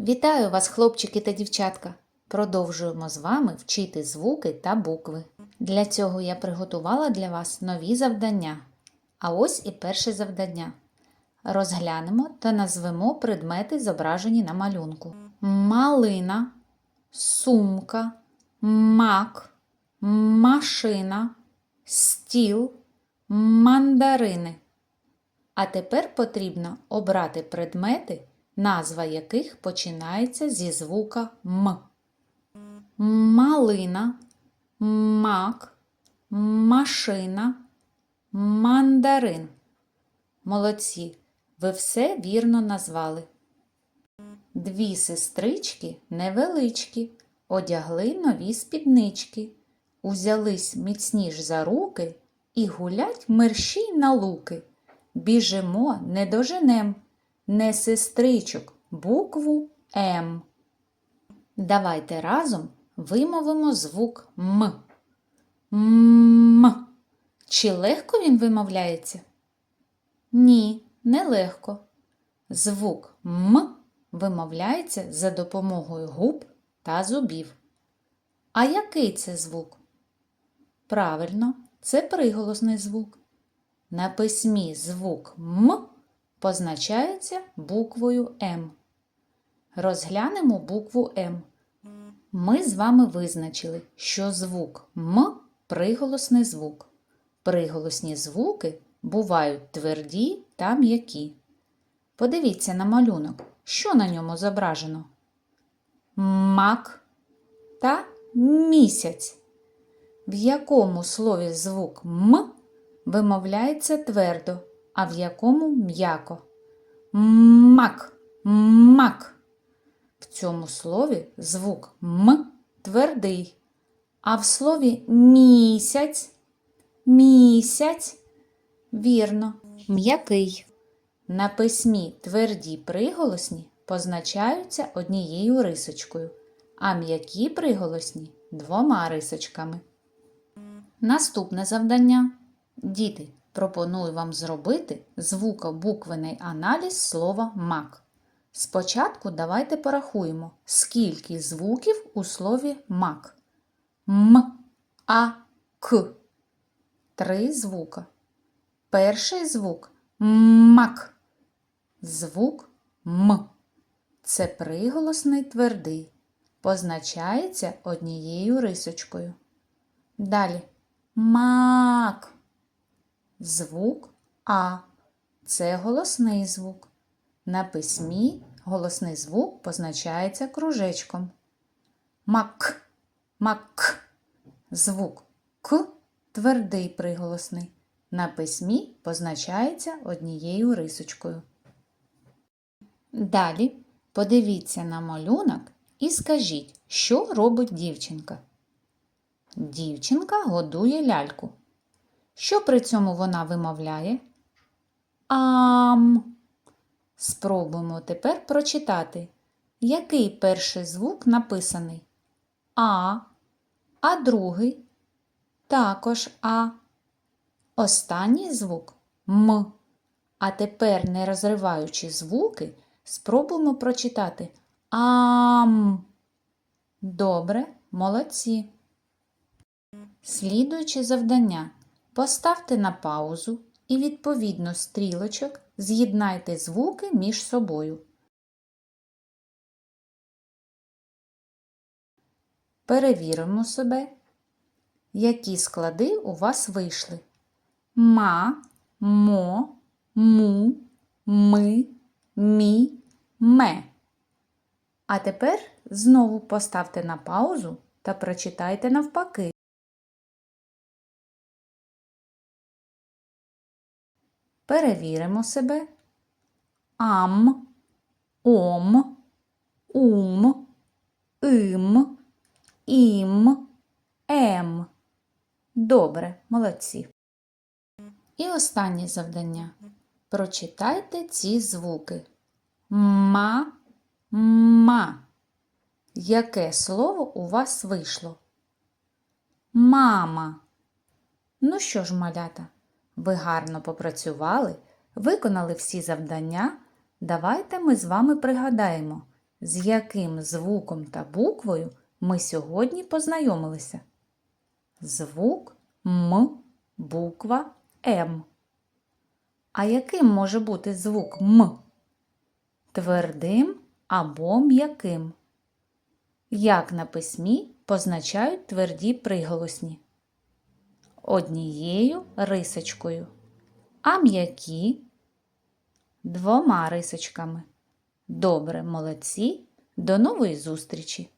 Вітаю вас, хлопчики та дівчатка! Продовжуємо з вами вчити звуки та букви. Для цього я приготувала для вас нові завдання. А ось і перше завдання. Розглянемо та назвемо предмети, зображені на малюнку: малина, сумка, мак, машина, стіл, мандарини. А тепер потрібно обрати предмети, назва яких починається зі звука М. Малина, мак, машина, мандарин. Молодці, ви все вірно назвали. Дві сестрички невеличкі, одягли нові спіднички, узялись міцніш за руки і гулять мерщій на луки. Біжимо, не доженем, не сестричок, букву М. Давайте разом вимовимо звук М. М. Чи легко він вимовляється? Ні, не легко. Звук М вимовляється за допомогою губ та зубів. А який це звук? Правильно, це приголосний звук. На письмі звук М позначається буквою М. Розглянемо букву М. Ми з вами визначили, що звук М приголосний звук. Приголосні звуки бувають тверді та м'які. Подивіться на малюнок, що на ньому зображено? Мак та місяць. В якому слові звук М вимовляється твердо, а в якому м'яко. Мак, мак. В цьому слові звук М твердий, а в слові місяць, місяць, вірно, м'який. На письмі тверді приголосні позначаються однією рисочкою, а м'які приголосні двома рисочками. Наступне завдання. Діти, пропоную вам зробити звукобуквений аналіз слова мак. Спочатку давайте порахуємо, скільки звуків у слові мак. М, А, К. Три звука. Перший звук мак. Звук М. Це приголосний твердий. Позначається однією рисочкою. Далі мак. Звук А. Це голосний звук. На письмі голосний звук позначається кружечком. Мак, мак. Звук К твердий приголосний. На письмі позначається однією рисочкою. Далі подивіться на малюнок і скажіть, що робить дівчинка. Дівчинка годує ляльку. Що при цьому вона вимовляє? Ам. Спробуємо тепер прочитати, який перший звук написаний А, а другий також А. Останній звук М. А тепер, не розриваючи звуки, спробуємо прочитати Ам. Добре, молодці. Слідуючи завдання, поставте на паузу і відповідно стрілочок з'єднайте звуки між собою. Перевіримо себе, які склади у вас вийшли. Ма, мо, му, ми, мі, ме. А тепер знову поставте на паузу та прочитайте навпаки. Перевіримо себе. Ам, ом, ум, им, ім, ем. Добре, молодці. І останнє завдання. Прочитайте ці звуки. Ма, ма. Яке слово у вас вийшло? Мама. Ну що ж, малята, ви гарно попрацювали, виконали всі завдання. Давайте ми з вами пригадаємо, З яким звуком та буквою ми сьогодні познайомилися? Звук М, буква М. А яким може бути звук М? Твердим або м'яким? Як на письмі позначають тверді приголосні? Однією рисочкою, а м'які двома рисочками. Добре, молодці. До нової зустрічі!